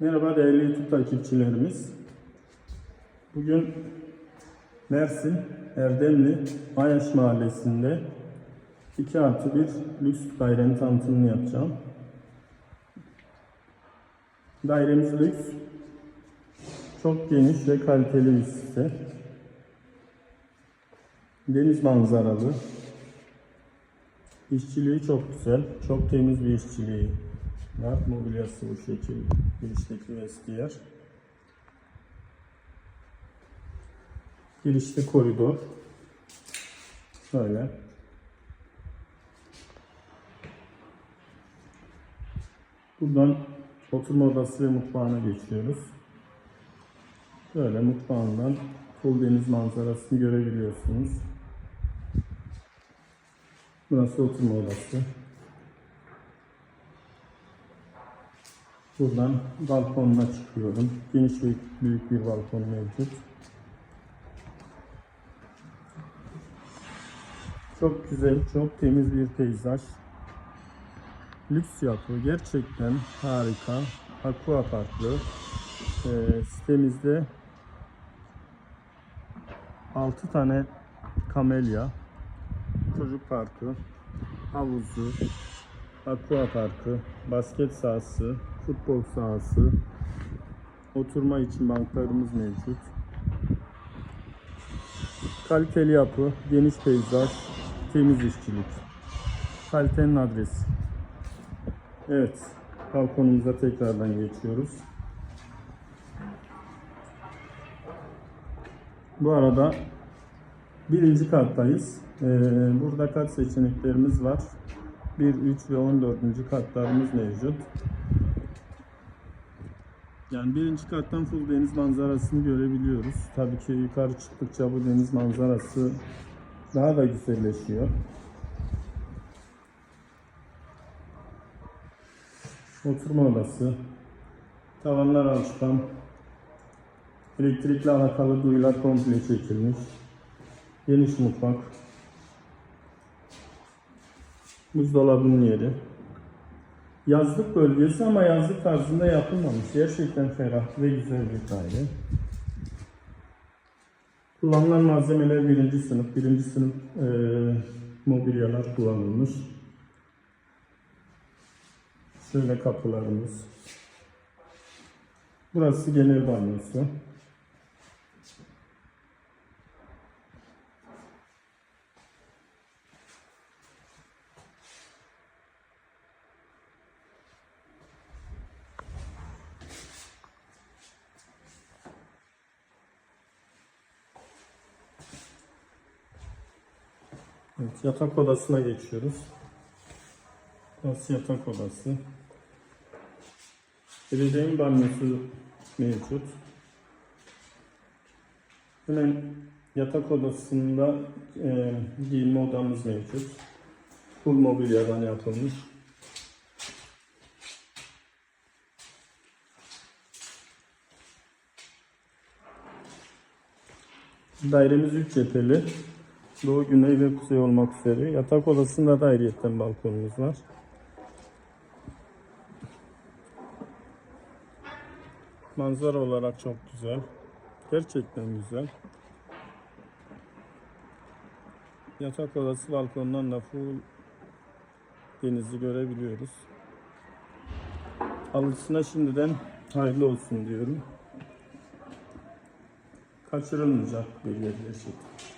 Merhaba değerli YouTube takipçilerimiz. Bugün Mersin Erdemli Ayaş Mahallesi'nde 2 artı 1 lüks dairenin tanıtımını yapacağım. Dairemiz lüks, çok geniş ve kaliteli bir site. Deniz manzaralı, İşçiliği çok güzel, çok temiz bir işçiliği var. Mobilyası bu şekil, girişteki vestiyer. Girişte koridor. Şöyle. Buradan oturma odası ve mutfağına geçiyoruz. Böyle mutfağından full deniz manzarasını görebiliyorsunuz. Burası oturma odası. Buradan balkonuna çıkıyorum. Geniş ve büyük bir balkon mevcut. Çok güzel, çok temiz bir peyzaj. Lüks yapı, gerçekten harika. Aqua Parklı. Ee, sitemizde 6 tane kamelya, çocuk parkı, havuzu, aqua parkı, basket sahası, futbol sahası, oturma için banklarımız mevcut. Kaliteli yapı, geniş peyzaj, temiz işçilik. Kalitenin adresi. Evet, balkonumuza tekrardan geçiyoruz. Bu arada birinci kattayız. Ee, burada kat seçeneklerimiz var. 1, 3 ve 14. katlarımız mevcut. Yani birinci kattan full deniz manzarasını görebiliyoruz. Tabii ki yukarı çıktıkça bu deniz manzarası daha da güzelleşiyor. Oturma odası, tavanlar alçıpan, elektrikle alakalı duyular komple çekilmiş. Geniş mutfak. Buzdolabının yeri. Yazlık bölgesi ama yazlık tarzında yapılmamış. Gerçekten ferah ve güzel bir daire. Kullanılan malzemeler birinci sınıf. Birinci sınıf eee, mobilyalar kullanılmış. Şöyle kapılarımız. Burası genel banyosu. Evet, yatak odasına geçiyoruz. Burası yatak odası. Ebeveyn banyosu mevcut. Hemen yatak odasında e, giyinme odamız mevcut. Full mobilyadan yapılmış. Dairemiz 3 cepheli. Doğu, güney ve kuzey olmak üzere. Yatak odasında da ayrıyetten balkonumuz var. Manzara olarak çok güzel. Gerçekten güzel. Yatak odası balkondan da full denizi görebiliyoruz. Alıcısına şimdiden hayırlı olsun diyorum. Kaçırılmayacak bir yer gerçekten.